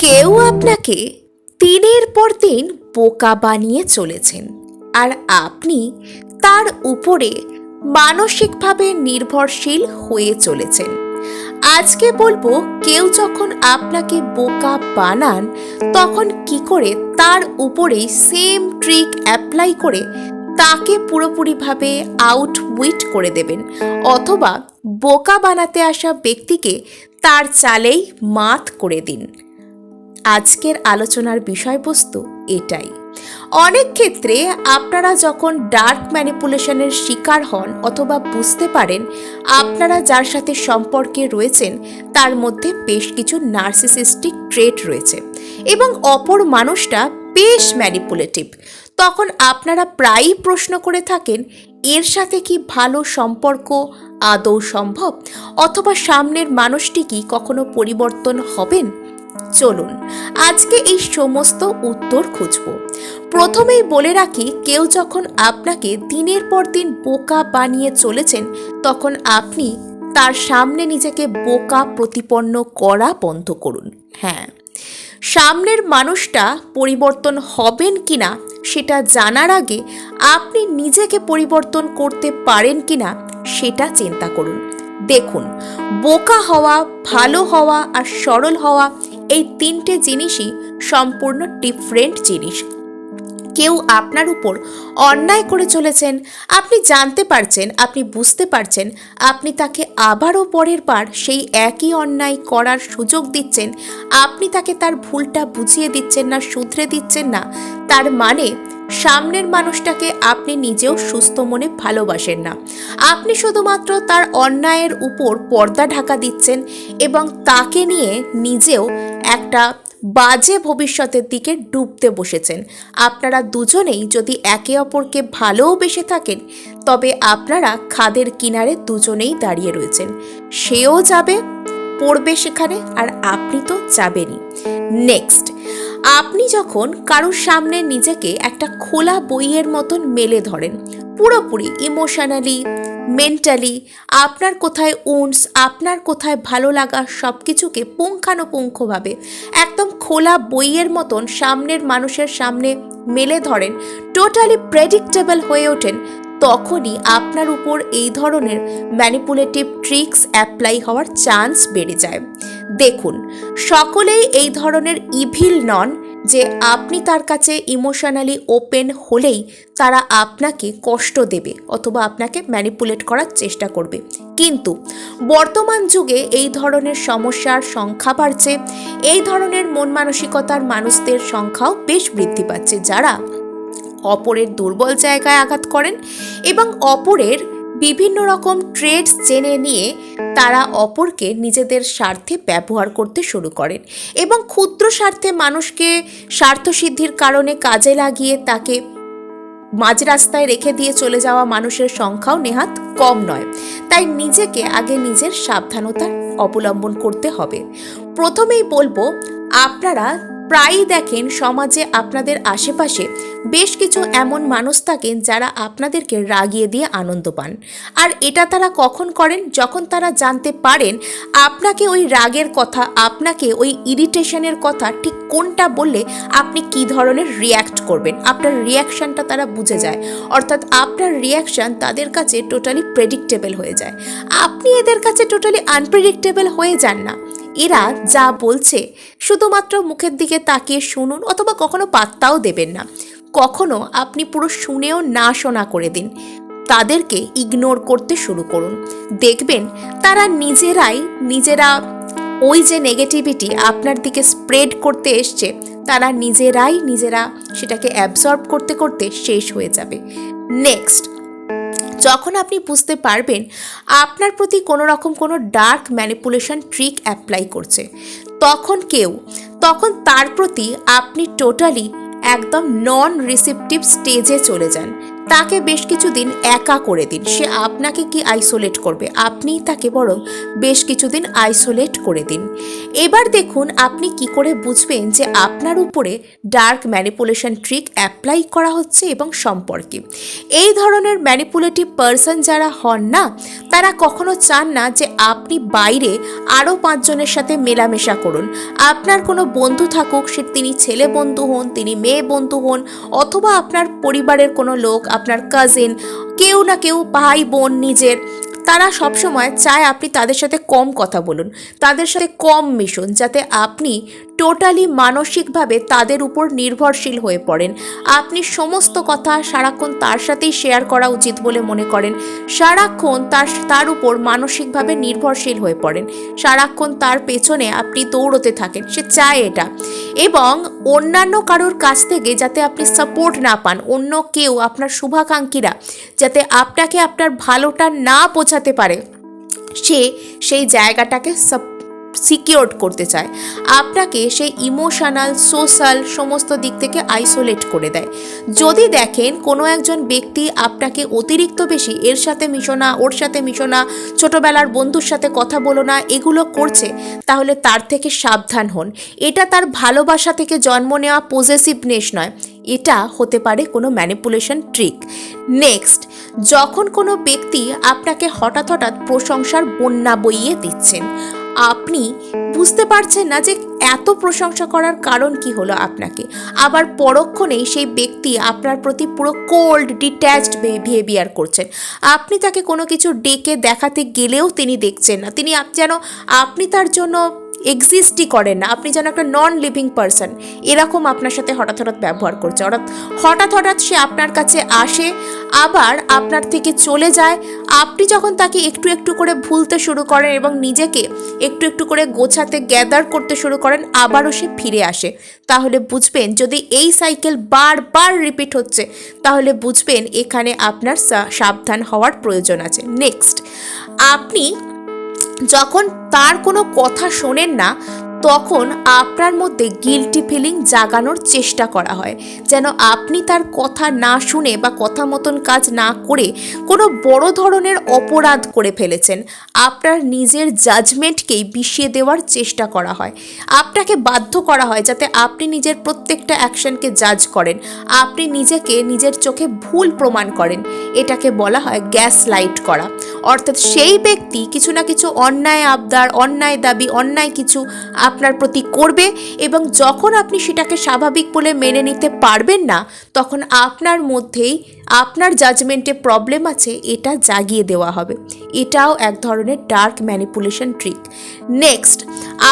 কেউ আপনাকে দিনের পর দিন বোকা বানিয়ে চলেছেন। আর আপনি তার উপরে মানসিকভাবে নির্ভরশীল হয়ে চলেছেন। আজকে বলব, কেউ যখন আপনাকে বোকা বানান, তখন কি করে তার উপরেই সেম ট্রিক অ্যাপ্লাই করে তাকে পুরোপুরিভাবে আউটউইট করে দেবেন? অথবা বোকা বানাতে আসা ব্যক্তিকে তার চালেই মাত করে দিন। আজকের আলোচনার বিষয়বস্তু এটাই। অনেক ক্ষেত্রে আপনারা যখন ডার্ক ম্যানিপুলেশনের শিকার হন অথবা বুঝতে পারেন আপনারা যার সাথে সম্পর্কে রয়েছেন, তার মধ্যে বেশ কিছু নার্সিসিস্টিক ট্রেট রয়েছে এবং অপর মানুষটা বেশ ম্যানিপুলেটিভ। তখন আপনারা প্রায়ই প্রশ্ন করে থাকেন, এর সাথে কি ভালো সম্পর্ক, আদৌ সম্ভব? অথবা সামনের মানুষটি কি কখনো পরিবর্তন হবেন? চলুন, আজকে এই সমস্ত উত্তর খুঁজব। প্রথমেই বলে রাখি, কেউ যখন আপনাকে দিনের পর দিন বোকা বানিয়ে চলেছেন, তখন আপনি তার সামনে নিজেকে বোকা প্রতিপন্ন করা বন্ধ করুন। হ্যাঁ সামনের মানুষটা পরিবর্তন হবেন কিনা সেটা জানার আগে আপনি নিজেকে পরিবর্তন করতে পারেন কিনা সেটা চিন্তা করুন। দেখুন, বোকা হওয়া, ভালো হওয়া আর সরল হওয়া এই তিনটে জিনিসই সম্পূর্ণ ডিফারেন্ট জিনিস। কেউ আপনার উপর অন্যায় করে চলেছেন, আপনি জানতে পারছেন, আপনি বুঝতে পারছেন, আপনি তাকে আবারও পরের বার সেই একই অন্যায় করার সুযোগ দিচ্ছেন, আপনি তাকে তার ভুলটা বুঝিয়ে দিচ্ছেন না, শুধরে দিচ্ছেন না, তার মানে সামনের মানুষটাকে আপনি নিজেও সুস্থ মনে ভালোবাসেন না। আপনি শুধুমাত্র তার অন্যায়ের উপর পর্দা ঢাকা দিচ্ছেন এবং তাকে নিয়ে নিজেও একটা বাজে ভবিষ্যতের দিকে ডুবতে বসেছেন। আপনারা দুজনেই যদি একে অপরকে ভালোও বেসে থাকেন, তবে আপনারা খাদের কিনারে দুজনেই দাঁড়িয়ে রয়েছেন। সেও যাবে, পড়বে সেখানে, আর আপনি তো যাবেনই। নেক্সট। আপনি যখন কারোর সামনে নিজেকে একটা খোলা বইয়ের মতন মেলে ধরেন, পুরোপুরি ইমোশনালি মেন্টালি আপনার কোথায় উন্স আপনার কোথায় ভালো লাগা সব কিছুকে পুঙ্খানুপুঙ্খভাবে একদম খোলা বইয়ের মতন সামনের মানুষের সামনে মেলে ধরেন টোটালি প্রেডিক্টেবল হয়ে ওঠেন তখনই আপনার উপর এই ধরনের ম্যানিপুলেটিভ ট্রিক্স অ্যাপ্লাই হওয়ার চান্স বেড়ে যায়। দেখুন, সকলেই এই ধরনের ইভিল নন যে আপনি তার কাছে ইমোশনালি ওপেন হলেই তারা আপনাকে কষ্ট দেবে অথবা আপনাকে ম্যানিপুলেট করার চেষ্টা করবে। কিন্তু বর্তমান যুগে এই ধরনের সমস্যার সংখ্যা বাড়ছে, এই ধরনের মন মানসিকতার মানুষদের সংখ্যাও বেশ বৃদ্ধি পাচ্ছে, যারা অপরের দুর্বল জায়গায় আঘাত করেন এবং অপরের বিভিন্ন রকম ট্রেডস জেনে নিয়ে তারা অপরকে নিজেদের স্বার্থে ব্যবহার করতে শুরু করেন এবং ক্ষুদ্র স্বার্থে মানুষকে স্বার্থসিদ্ধির কারণে কাজে লাগিয়ে তাকে মাঝ রাস্তায় রেখে দিয়ে চলে যাওয়া মানুষের সংখ্যাও নেহাত কম নয়। তাই নিজেকে আগে নিজের সাবধানতা অবলম্বন করতে হবে। প্রথমেই বলব, আপনারা প্রায়ই দেখেন সমাজে আপনাদের আশেপাশে বেশ কিছু এমন মানুষ থাকেন যারা আপনাদেরকে রাগিয়ে দিয়ে আনন্দ পান। আর এটা তারা কখন করেন? যখন তারা জানতে পারেন আপনাকে ওই রাগের কথা, আপনাকে ওই ইরিটেশনের কথা ঠিক কোনটা বললে আপনি কি ধরনের রিয়্যাক্ট করবেন? আপনার রিয়াকশানটা তারা বুঝে যায়। অর্থাৎ আপনার রিয়াকশান তাদের কাছে টোটালি প্রেডিক্টেবল হয়ে যায়। আপনি এদের কাছে টোটালি আনপ্রেডিক্টেবল হয়ে যান না। এরা যা বলছে শুধুমাত্র মুখের দিকে তাকিয়ে শুনুন অথবা কখনো পাত্তাও দেবেন না। কখনো আপনি পুরো শুনেও না শোনা করে দিন। তাদেরকে ইগনোর করতে শুরু করুন। দেখবেন তারা নিজেরাই নিজেরা ওই যে নেগেটিভিটি আপনার দিকে স্প্রেড করতে এসছে, তারা নিজেরাই নিজেরা সেটাকে অ্যাবজর্ব করতে করতে শেষ হয়ে যাবে। নেক্সট যখন আপনি বুঝতে পারবেন আপনার প্রতি কোনো রকম কোনো ডার্ক ম্যানিপুলেশন ট্রিক অ্যাপ্লাই করছে, তখন কেউ, তখন তার প্রতি আপনি টোটালি একদম নন রিসেপটিভ স্টেজে চলে যান। তাকে বেশ কিছুদিন একা করে দিন। সে আপনাকে কি আইসোলেট করবে? আপনি তাকে বরং বেশ কিছুদিন আইসোলেট করে দিন। এবার দেখুন আপনি কি করে বুঝবেন যে আপনার উপরে ডার্ক ম্যানিপুলেশন ট্রিক অ্যাপ্লাই করা হচ্ছে এবং সম্পর্কে। এই ধরনের ম্যানিপুলেটিভ পার্সন যারা হন না, তারা কখনো চান না যে আপনি বাইরে আরও পাঁচজনের সাথে মেলামেশা করুন। আপনার কোনো বন্ধু থাকুক, সে তিনি ছেলে বন্ধু হন, তিনি মেয়ে বন্ধু হন, অথবা আপনার পরিবারের কোনো লোক আপনার কাজিন কেউ না কেউ ভাই, বোন, নিজের। তারা সবসময় চায় আপনি তাদের সাথে কম কথা বলুন, তাদের সাথে কম মিশুন, যাতে আপনি টোটালি মানসিকভাবে তাদের উপর নির্ভরশীল হয়ে পড়েন। আপনি সমস্ত কথা সারাক্ষণ তার সাথেই শেয়ার করা উচিত বলে মনে করেন। সারাক্ষণ তার তার উপর মানসিকভাবে নির্ভরশীল হয়ে পড়েন। সারাক্ষণ তার পেছনে আপনি দৌড়তে থাকেন, সে চায় এটা। এবং অন্যান্য কারোর কাছ থেকে যাতে আপনি সাপোর্ট না পান, অন্য কেউ, আপনার শুভাকাঙ্ক্ষীরা, যাতে আপনাকে আপনার ভালোটা না বোঝাতে পারে, সে সেই জায়গাটাকে সিকিওর করতে চায়। আপনাকে সেই ইমোশনাল, সোশ্যাল সমস্ত দিক থেকে আইসোলেট করে দেয়। যদি দেখেন কোনো একজন ব্যক্তি আপনাকে অতিরিক্ত বেশি এর সাথে মিশো না, ওর সাথে মিশো না, ছোটোবেলার বন্ধুর সাথে কথা বলো না, এগুলো করছে, তাহলে তার থেকে সাবধান হন। এটা তার ভালোবাসা থেকে জন্ম নেওয়া পজেসিভনেস নয়। এটা হতে পারে কোনো ম্যানিপুলেশন ট্রিক নেক্সট যখন কোনো ব্যক্তি আপনাকে হঠাৎ হঠাৎ প্রশংসার বন্যা বইয়ে দিচ্ছেন আপনি বুঝতে পারছেন না যে এত প্রশংসা করার কারণ কি হলো আপনাকে। আবার পরক্ষণেই সেই ব্যক্তি আপনার প্রতি পুরো কোল্ড ডিট্যাচড বিহেভিয়ার করছেন। আপনি তাকে কোনো কিছু ডেকে দেখাতে গেলেও তিনি দেখছেন না। তিনি যেন আপনি তার জন্য এক্সিস্টই করেন না। আপনি যেন একটা নন লিভিং পারসন এরকম আপনার সাথে হঠাৎ হঠাৎ ব্যবহার করছে। হঠাৎ হঠাৎ হঠাৎ সে আপনার কাছে আসে, আবার আপনার থেকে চলে যায়। আপনি যখন তাকে একটু একটু করে ভুলতে শুরু করেন এবং নিজেকে একটু একটু করে গোছাতে গ্যাদার করতে শুরু করেন, আবারও সে ফিরে আসে। তাহলে বুঝবেন, যদি এই সাইকেল বারবার রিপিট হচ্ছে, তাহলে বুঝবেন এখানে আপনার সাবধান হওয়ার প্রয়োজন আছে। নেক্সট আপনি যখন তার কোনো কথা শোনেন না তখন আপনার মধ্যে গিলটি ফিলিং জাগানোর চেষ্টা করা হয়। যেন আপনি তার কথা না শুনে বা কথা মতন কাজ না করে কোনো বড় ধরনের অপরাধ করে ফেলেছেন। আপনার নিজের জাজমেন্টকেই বিষিয়ে দেওয়ার চেষ্টা করা হয়। আপনাকে বাধ্য করা হয় যাতে আপনি নিজের প্রত্যেকটা অ্যাকশনকে জাজ করেন। আপনি নিজেকে নিজের চোখে ভুল প্রমাণ করেন। এটাকে বলা হয় গ্যাস লাইট করা। অর্থাৎ সেই ব্যক্তি কিছু না কিছু অন্যায় আবদার, অন্যায় দাবি, অন্যায় কিছু আপনার প্রতি করবে এবং যখন আপনি সেটাকে স্বাভাবিক বলে মেনে নিতে পারবেন না, তখন আপনার মধ্যেই আপনার জাজমেন্টে প্রবলেম আছে, এটা জাগিয়ে দেওয়া হবে। এটাও এক ধরনের ডার্ক ম্যানিপুলেশন ট্রিক নেক্সট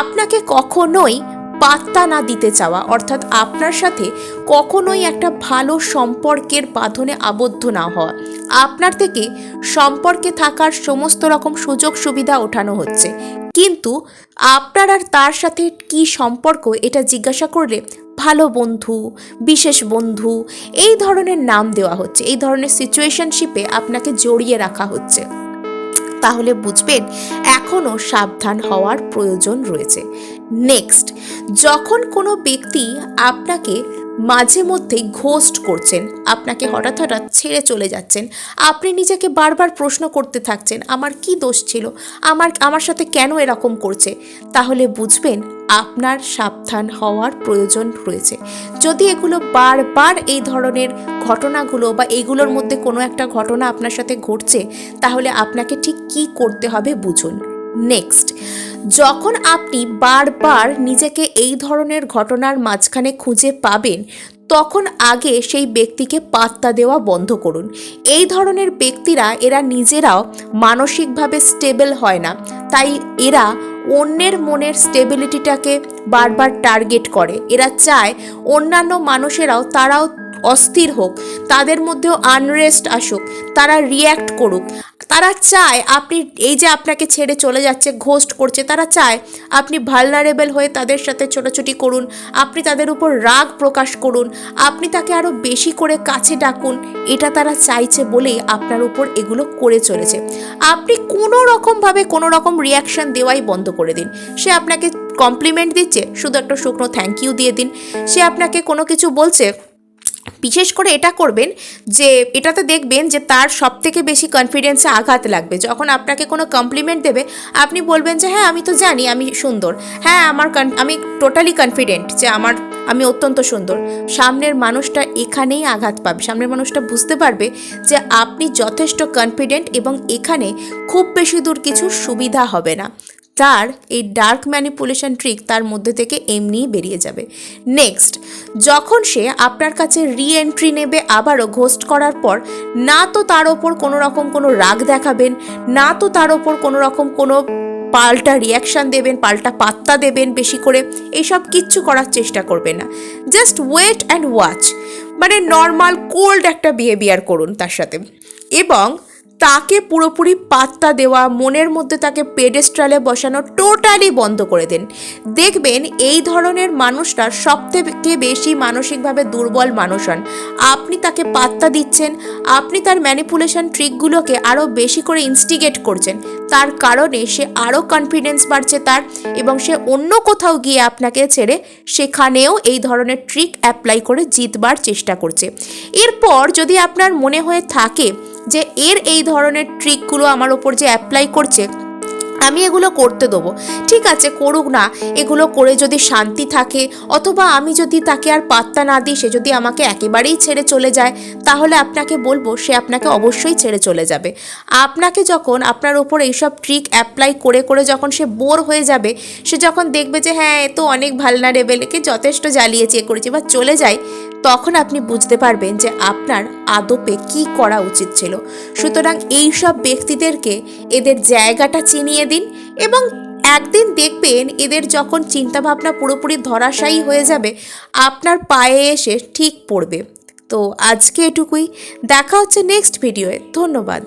আপনাকে কখনোই পাত্তা না দিতে চাওয়া, অর্থাৎ আপনার সাথে কখনোই একটা ভালো সম্পর্কের বাঁধনে আবদ্ধ না হওয়া। আপনার থেকে সম্পর্কে থাকার সমস্ত রকম সুযোগ সুবিধা ওঠানো হচ্ছে। কিন্তু আপনার আর তার সাথে কি সম্পর্ক এটা জিজ্ঞাসা করলে ভালো বন্ধু, বিশেষ বন্ধু, এই ধরনের নাম দেওয়া হচ্ছে, এই ধরনের সিচুয়েশনশিপে আপনাকে জড়িয়ে রাখা হচ্ছে। তাহলে বুঝবেন এখনও সাবধান হওয়ার প্রয়োজন রয়েছে। নেক্সট যখন কোনো ব্যক্তি আপনাকে মাঝে মধ্যেই ঘোস্ট করছেন। আপনাকে হঠাৎ হঠাৎ ছেড়ে চলে যাচ্ছেন। আপনি নিজেকে বারবার প্রশ্ন করতে থাকছেন, আমার কি দোষ ছিল? আমার আমার সাথে কেন এরকম করছে? তাহলে বুঝবেন আপনার সাবধান হওয়ার প্রয়োজন রয়েছে। যদি এগুলো বারবার এই ধরনের ঘটনাগুলো বা এগুলোর মধ্যে কোনো একটা ঘটনা আপনার সাথে ঘটছে, তাহলে আপনাকে ঠিক কি করতে হবে বুঝুন। নেক্সট। যখন আপনি বারবার নিজেকে এই ধরনের ঘটনার মাঝখানে খুঁজে পাবেন, তখন আগে সেই ব্যক্তিকে পাত্তা দেওয়া বন্ধ করুন। এই ধরনের ব্যক্তিরা, এরা নিজেরাও মানসিকভাবে স্টেবল হয় না। তাই এরা অন্যের মনের স্টেবিলিটিটাকে বারবার টার্গেট করে। এরা চায় অন্যান্য মানুষেরাও তারাও অস্থির হোক, তাদের মধ্যেও আনরেস্ট আসুক, তারা রিয়্যাক্ট করুক। তারা চায় আপনি এই যে আপনাকে ছেড়ে চলে যাচ্ছে ঘোস্ট করছে, তারা চায় আপনি ভালনারেবল হয়ে তাদের সাথে ছোটাছুটি করুন, আপনি তাদের উপর রাগ প্রকাশ করুন, আপনি তাকে আরও বেশি করে কাছে ডাকুন, এটা তারা চাইছে বলেই আপনার উপর এগুলো করে চলেছে। আপনি কোনো রকমভাবে কোনো রকম রিয়াকশন দেওয়াই বন্ধ করে দিন। সে আপনাকে কমপ্লিমেন্ট দিচ্ছে, শুধু একটা শুকনো থ্যাংক ইউ দিয়ে দিন। সে আপনাকে কোনো কিছু বলছে বিশেষ করে এটা করবেন যে এটাতে দেখবেন যে তার সব থেকে বেশি কনফিডেন্সে আঘাত লাগবে। যখন আপনাকে কোনো কমপ্লিমেন্ট দেবে, আপনি বলবেন যে হ্যাঁ আমি তো জানি, আমি সুন্দর। হ্যাঁ আমার আমি টোটালি কনফিডেন্ট যে আমার, আমি অত্যন্ত সুন্দর। সামনের মানুষটা এখানেই আঘাত পাবে। সামনের মানুষটা বুঝতে পারবে যে আপনি যথেষ্ট কনফিডেন্ট এবং এখানে খুব বেশি দূর কিছু সুবিধা হবে না। তার এই ডার্ক ম্যানিপুলেশন ট্রিক তার মধ্যে থেকে এমনিই বেরিয়ে যাবে। নেক্সট, যখন সে আপনার কাছে রি এন্ট্রি নেবে আবারও ঘোস্ট করার পর, না তো তার ওপর কোনো রকম কোনো রাগ দেখাবেন, না তো তার ওপর কোনো রকম কোনো পাল্টা রিয়াকশান দেবেন, পাল্টা পাত্তা দেবেন বেশি করে এইসব কিচ্ছু করার চেষ্টা করবে না। জাস্ট ওয়েট অ্যান্ড ওয়াচ মানে নর্মাল কোল্ড একটা বিহেভিয়ার করুন তার সাথে। এবং তাকে পুরোপুরি পাত্তা দেওয়া, মনের মধ্যে তাকে পেডেস্ট্রালে বসানো টোটালি বন্ধ করে দেন। দেখবেন এই ধরনের মানুষরা সব থেকে বেশি মানসিকভাবে দুর্বল মানুষ হন। আপনি তাকে পাত্তা দিচ্ছেন, আপনি তার ম্যানিপুলেশন ট্রিকগুলোকে আরও বেশি করে ইনস্টিগেট করছেন। তার কারণে সে আরও কনফিডেন্স বাড়ছে তার এবং সে অন্য কোথাও গিয়ে আপনাকে ছেড়ে সেখানেও এই ধরনের ট্রিক অ্যাপ্লাই করে জিতবার চেষ্টা করছে। এরপর যদি আপনার মনে হয়ে থাকে যে এর এই ধরনের ট্রিকগুলো আমার ওপর যে অ্যাপ্লাই করছে, আমি এগুলো করতে দেবো। ঠিক আছে, করুক না, এগুলো করে যদি শান্তি থাকে, অথবা আমি যদি তাকে আর পাত্তা না দিই, সে যদি আমাকে একেবারেই ছেড়ে চলে যায়, তাহলে আপনাকে বলব, সে আপনাকে অবশ্যই ছেড়ে চলে যাবে। আপনাকে যখন আপনার ওপর এইসব ট্রিক অ্যাপ্লাই করে করে যখন সে বোর হয়ে যাবে, সে যখন দেখবে যে হ্যাঁ এ তো অনেক ভালনারেবেলকে যথেষ্ট জ্বালিয়েছে, এ করেছে, বা চলে যায় তখন আপনি বুঝতে পারবেন যে আপনার আদপে কি করা উচিত ছিল। সুতরাং এই সব ব্যক্তিদেরকে এদের জায়গাটা চিনিয়ে দিন এবং একদিন দেখবেন এদের যখন চিন্তাভাবনা পুরোপুরি ধরাশায়ী হয়ে যাবে, আপনার পায়ে এসে ঠিক পড়বে। তো আজকে এটুকুই। দেখা হচ্ছে নেক্সট ভিডিওয়ে ধন্যবাদ।